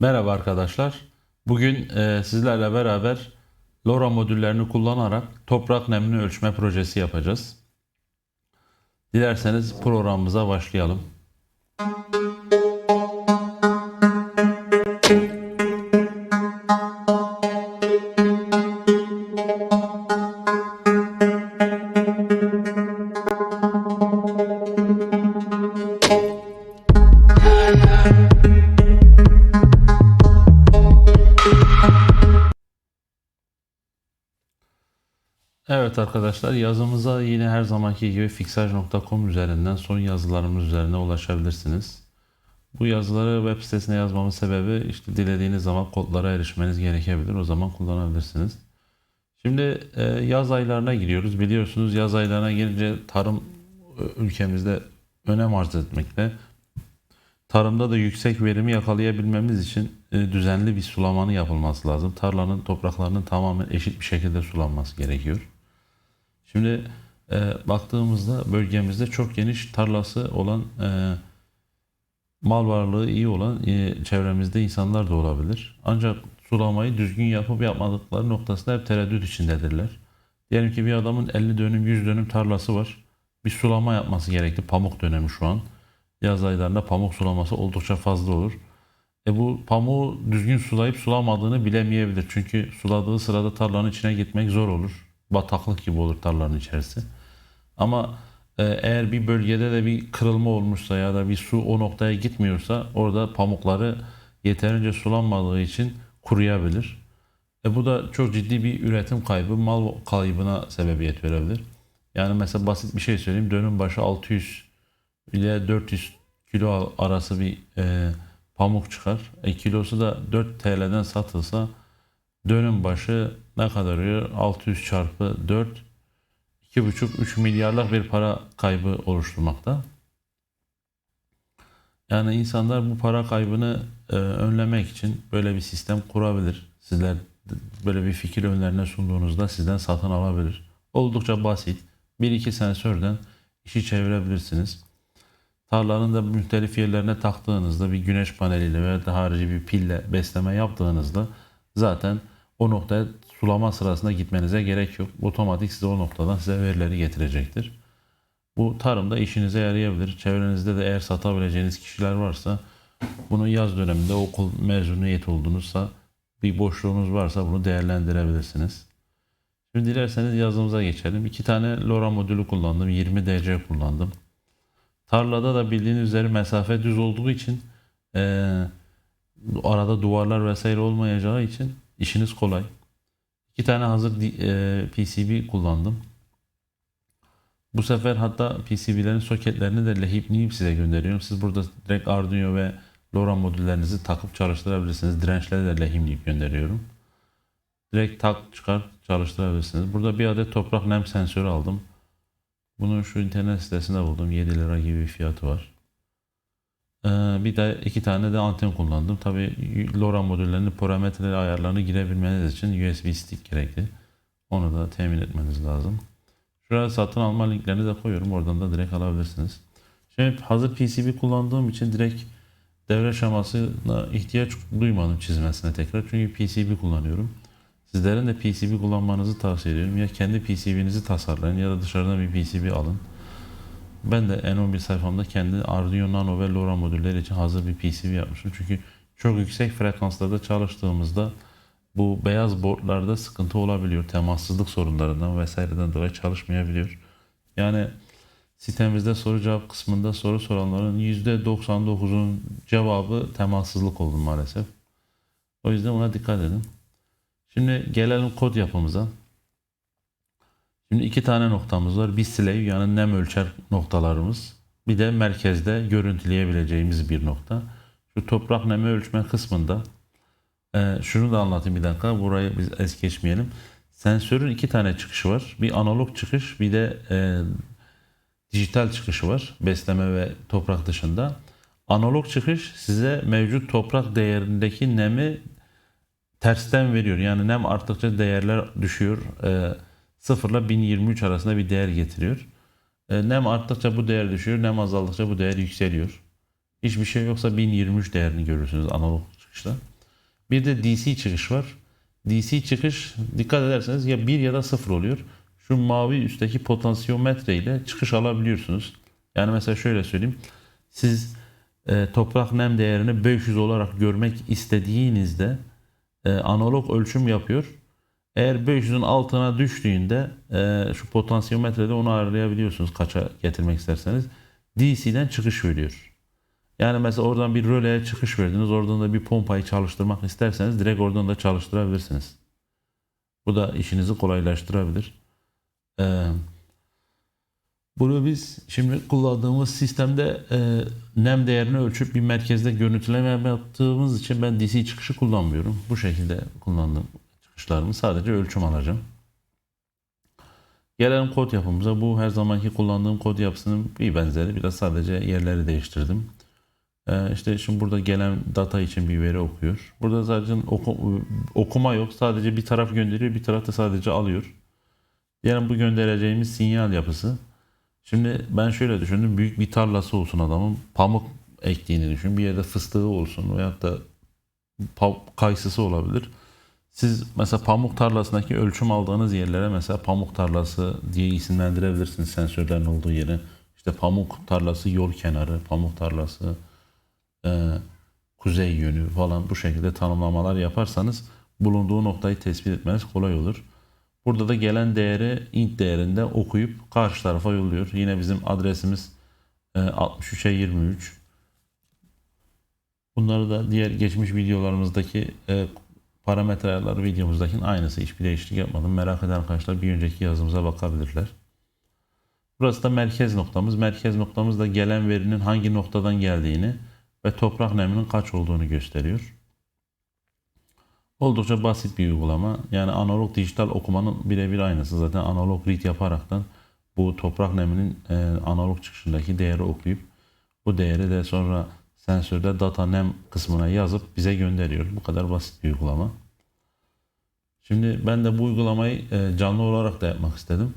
Merhaba arkadaşlar. Bugün e, sizlerle beraber LoRa modüllerini kullanarak toprak nemini ölçme projesi yapacağız. Dilerseniz programımıza başlayalım. Evet arkadaşlar yazımıza yine her zamanki gibi fixaj.com üzerinden son yazılarımız üzerine ulaşabilirsiniz. Bu yazıları web sitesine yazmamın sebebi işte dilediğiniz zaman kodlara erişmeniz gerekebilir. O zaman kullanabilirsiniz. Şimdi e, yaz aylarına giriyoruz. Biliyorsunuz yaz aylarına gelince tarım e, ülkemizde önem arz etmekte. Tarımda da yüksek verimi yakalayabilmemiz için e, düzenli bir sulamanın yapılması lazım. Tarlanın topraklarının tamamen eşit bir şekilde sulanması gerekiyor. Şimdi e, baktığımızda bölgemizde çok geniş tarlası olan e, mal varlığı iyi olan çevremizde insanlar da olabilir. Ancak sulamayı düzgün yapıp yapmadıkları noktasında hep tereddüt içindedirler. Diyelim ki bir adamın 50 dönüm 100 dönüm tarlası var. Bir sulama yapması gerekti. Pamuk dönemi şu an. Yaz aylarında pamuk sulaması oldukça fazla olur. E bu pamuğu düzgün sulayıp sulamadığını bilemeyebilir. Çünkü suladığı sırada tarlanın içine gitmek zor olur. Bataklık gibi olur tarlanın içerisi. Ama e, eğer bir bölgede de bir kırılma olmuşsa ya da bir su o noktaya gitmiyorsa orada pamukları yeterince sulanmadığı için kuruyabilir. E bu da çok ciddi bir üretim kaybı, mal kaybına sebebiyet verebilir. Yani mesela basit bir şey söyleyeyim. Dönüm başı 600 ile 400 kilo arası bir e, pamuk çıkar. E, kilosu da 4 TL'den satılsa dönüm başı ne kadar oluyor? 600 çarpı 4 2,5-3 milyarlık bir para kaybı oluşturmakta. Yani insanlar bu para kaybını e, önlemek için böyle bir sistem kurabilir. Sizler böyle bir fikir önlerine sunduğunuzda sizden satın alabilir. Oldukça basit. 1-2 sensörden işi çevirebilirsiniz. Tarlanın da muhtelif yerlerine taktığınızda bir güneş paneliyle veya da harici bir pille besleme yaptığınızda zaten o noktaya sulama sırasında gitmenize gerek yok. Otomatik size o noktadan size verileri getirecektir. Bu tarımda işinize yarayabilir. Çevrenizde de eğer satabileceğiniz kişiler varsa bunu yaz döneminde okul mezuniyet oldunuzsa bir boşluğunuz varsa bunu değerlendirebilirsiniz. Şimdi dilerseniz yazımıza geçelim. İki tane LoRa modülü kullandım. 20 DC kullandım. Tarlada da bildiğiniz üzere mesafe düz olduğu için eee, arada duvarlar vesaire olmayacağı için işiniz kolay. İki tane hazır eee, PCB kullandım. Bu sefer hatta PCB'lerin soketlerini de lehipleyip size gönderiyorum. Siz burada direkt Arduino ve LoRa modüllerinizi takıp çalıştırabilirsiniz. Dirençleri de lehimleyip gönderiyorum. Direkt tak çıkar çalıştırabilirsiniz. Burada bir adet toprak nem sensörü aldım. Bunu şu internet sitesinde buldum. 7 lira gibi bir fiyatı var. Ee, bir de iki tane de anten kullandım. Tabi LoRa modüllerinin parametre ayarlarını girebilmeniz için USB stick gerekli. Onu da temin etmeniz lazım. Şuraya satın alma linklerini de koyuyorum. Oradan da direkt alabilirsiniz. Şimdi hazır PCB kullandığım için direkt devre şemasına ihtiyaç duymadım çizmesine tekrar. Çünkü PCB kullanıyorum. Sizlerin de PCB kullanmanızı tavsiye ediyorum. Ya kendi PCB'nizi tasarlayın ya da dışarıdan bir PCB alın. Ben de N11 sayfamda kendi Arduino Nano ve LoRa modülleri için hazır bir PCB yapmışım. Çünkü çok yüksek frekanslarda çalıştığımızda bu beyaz boardlarda sıkıntı olabiliyor. Temassızlık sorunlarından vesaireden dolayı çalışmayabiliyor. Yani sitemizde soru cevap kısmında soru soranların %99'un cevabı temassızlık oldu maalesef. O yüzden buna dikkat edin. Şimdi gelelim kod yapımıza. Şimdi iki tane noktamız var. Bir slave yani nem ölçer noktalarımız. Bir de merkezde görüntüleyebileceğimiz bir nokta. Şu toprak nemi ölçme kısmında e, şunu da anlatayım bir dakika. Burayı biz es geçmeyelim. Sensörün iki tane çıkışı var. Bir analog çıkış bir de e, dijital çıkışı var. Besleme ve toprak dışında. Analog çıkış size mevcut toprak değerindeki nemi tersten veriyor. Yani nem arttıkça değerler düşüyor. E, 0 ile 1023 arasında bir değer getiriyor. E, nem arttıkça bu değer düşüyor. Nem azaldıkça bu değer yükseliyor. Hiçbir şey yoksa 1023 değerini görürsünüz analog çıkışta. Bir de DC çıkış var. DC çıkış dikkat ederseniz ya 1 ya da 0 oluyor. Şu mavi üstteki potansiyometre ile çıkış alabiliyorsunuz. Yani mesela şöyle söyleyeyim. Siz e, toprak nem değerini 500 olarak görmek istediğinizde e, analog ölçüm yapıyor. Eğer 500'ün altına düştüğünde e, şu potansiyometrede onu ayarlayabiliyorsunuz kaça getirmek isterseniz. DC'den çıkış veriyor. Yani mesela oradan bir röleye çıkış verdiniz. Oradan da bir pompayı çalıştırmak isterseniz direkt oradan da çalıştırabilirsiniz. Bu da işinizi kolaylaştırabilir. Ee, bunu biz şimdi kullandığımız sistemde e, nem değerini ölçüp bir merkezde görüntüleme yaptığımız için ben DC çıkışı kullanmıyorum. Bu şekilde kullandığım çıkışlarımı sadece ölçüm alacağım. Gelelim kod yapımıza. Bu her zamanki kullandığım kod yapısının bir benzeri. Biraz sadece yerleri değiştirdim. Ee, işte şimdi burada gelen data için bir veri okuyor. Burada zaten oku- okuma yok. Sadece bir taraf gönderiyor, bir taraf da sadece alıyor. Yani bu göndereceğimiz sinyal yapısı. Şimdi ben şöyle düşündüm. Büyük bir tarlası olsun adamın. Pamuk ektiğini düşün. Bir yerde fıstığı olsun veyahut da kayısısı olabilir. Siz mesela pamuk tarlasındaki ölçüm aldığınız yerlere mesela pamuk tarlası diye isimlendirebilirsiniz sensörlerin olduğu yere. İşte pamuk tarlası yol kenarı, pamuk tarlası e, kuzey yönü falan bu şekilde tanımlamalar yaparsanız bulunduğu noktayı tespit etmeniz kolay olur. Burada da gelen değeri int değerinde okuyup karşı tarafa yolluyor. Yine bizim adresimiz e, 63'e 23. Bunları da diğer geçmiş videolarımızdaki e, parametre ayarları videomuzdakinin aynısı. Hiçbir değişiklik yapmadım. Merak eden arkadaşlar bir önceki yazımıza bakabilirler. Burası da merkez noktamız. Merkez noktamız da gelen verinin hangi noktadan geldiğini ve toprak neminin kaç olduğunu gösteriyor. Oldukça basit bir uygulama. Yani analog dijital okumanın birebir aynısı. Zaten analog read yaparaktan bu toprak neminin e, analog çıkışındaki değeri okuyup bu değeri de sonra sensörde data nem kısmına yazıp bize gönderiyor. Bu kadar basit bir uygulama. Şimdi ben de bu uygulamayı e, canlı olarak da yapmak istedim.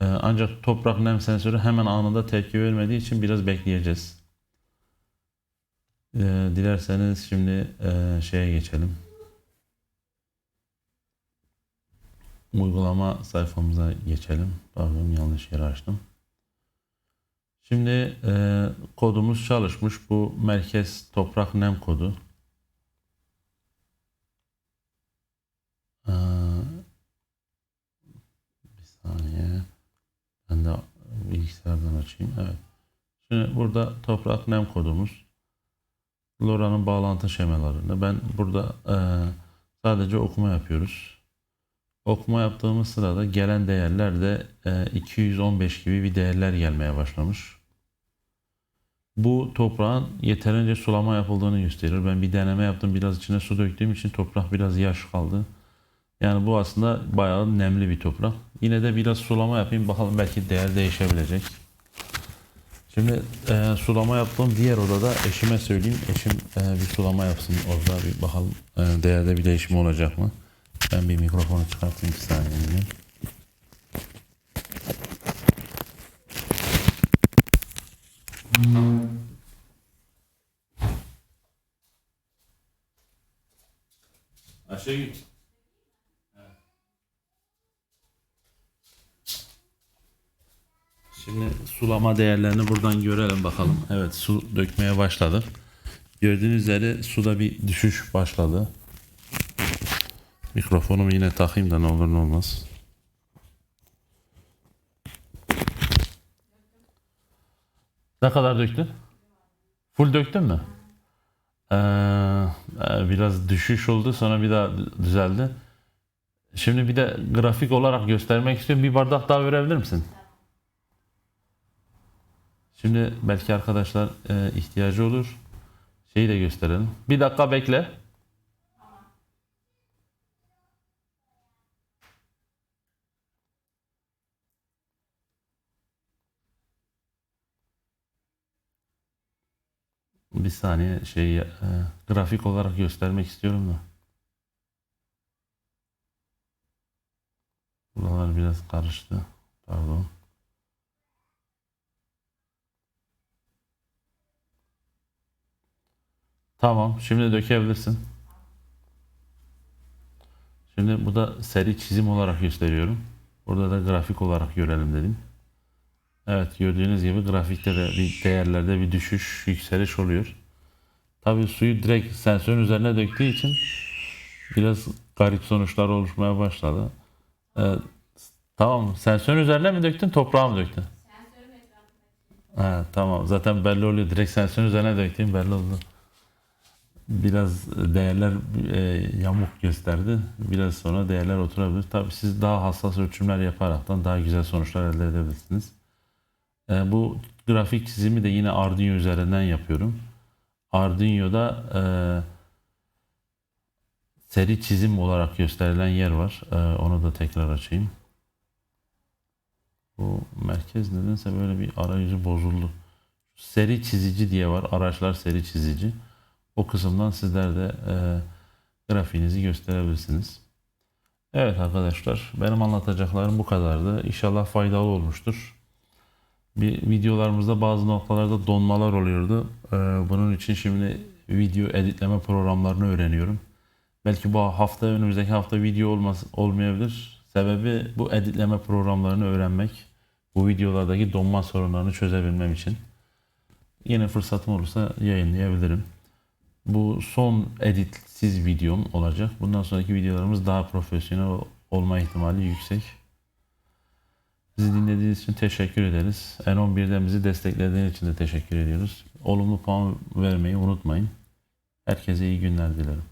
E, ancak toprak nem sensörü hemen anında tepki vermediği için biraz bekleyeceğiz. Dilerseniz şimdi şeye geçelim. Uygulama sayfamıza geçelim. Pardon yanlış yeri açtım. Şimdi e, kodumuz çalışmış. Bu merkez toprak nem kodu. Ee, bir saniye. Ben de bilgisayardan açayım. Evet. Şimdi burada toprak nem kodumuz. LoRa'nın bağlantı şemalarında. Ben burada e, sadece okuma yapıyoruz. Okuma yaptığımız sırada gelen değerler de e, 215 gibi bir değerler gelmeye başlamış. Bu toprağın yeterince sulama yapıldığını gösterir. Ben bir deneme yaptım. Biraz içine su döktüğüm için toprak biraz yaş kaldı. Yani bu aslında bayağı nemli bir toprak. Yine de biraz sulama yapayım. Bakalım belki değer değişebilecek. Şimdi e, sulama yaptığım diğer odada eşime söyleyeyim. Eşim e, bir sulama yapsın orada bir bakalım e, değerde bir değişim olacak mı? Ben bir mikrofonu çıkartayım bir saniye. Aşağı git. Şimdi sulama değerlerini buradan görelim bakalım. Evet su dökmeye başladı. Gördüğünüz üzere suda bir düşüş başladı. Mikrofonumu yine takayım da ne olur ne olmaz. Ne kadar döktün? Full döktün mü? Ee, e, biraz düşüş oldu sonra bir daha düzeldi. Şimdi bir de grafik olarak göstermek istiyorum. Bir bardak daha verebilir misin? Şimdi belki arkadaşlar e, ihtiyacı olur. Şeyi de gösterelim. Bir dakika bekle. Bir saniye şey e, grafik olarak göstermek istiyorum da. Buralar biraz karıştı. Pardon. Tamam, şimdi dökebilirsin. Şimdi bu da seri çizim olarak gösteriyorum. Burada da grafik olarak görelim dedim. Evet gördüğünüz gibi grafikte de bir değerlerde bir düşüş, yükseliş oluyor. Tabii suyu direkt sensörün üzerine döktüğü için biraz garip sonuçlar oluşmaya başladı. Ee, tamam sensörün üzerine mi döktün toprağa mı döktün? Ha, tamam zaten belli oluyor. Direkt sensörün üzerine döktüğüm belli oldu. Biraz değerler e, yamuk gösterdi. Biraz sonra değerler oturabilir. Tabii siz daha hassas ölçümler yaparaktan daha güzel sonuçlar elde edebilirsiniz. E, bu grafik çizimi de yine Arduino üzerinden yapıyorum. Arduino'da e, seri çizim olarak gösterilen yer var. E, onu da tekrar açayım. Bu merkez nedense böyle bir arayüzü bozuldu. Seri çizici diye var. Araçlar seri çizici. O kısımdan sizler de e, grafiğinizi gösterebilirsiniz. Evet arkadaşlar benim anlatacaklarım bu kadardı. İnşallah faydalı olmuştur. Bir videolarımızda bazı noktalarda donmalar oluyordu. E, bunun için şimdi video editleme programlarını öğreniyorum. Belki bu hafta önümüzdeki hafta video olmaz, olmayabilir. Sebebi bu editleme programlarını öğrenmek. Bu videolardaki donma sorunlarını çözebilmem için. Yine fırsatım olursa yayınlayabilirim. Bu son editsiz videom olacak. Bundan sonraki videolarımız daha profesyonel olma ihtimali yüksek. Bizi dinlediğiniz için teşekkür ederiz. N11'den bizi desteklediğiniz için de teşekkür ediyoruz. Olumlu puan vermeyi unutmayın. Herkese iyi günler dilerim.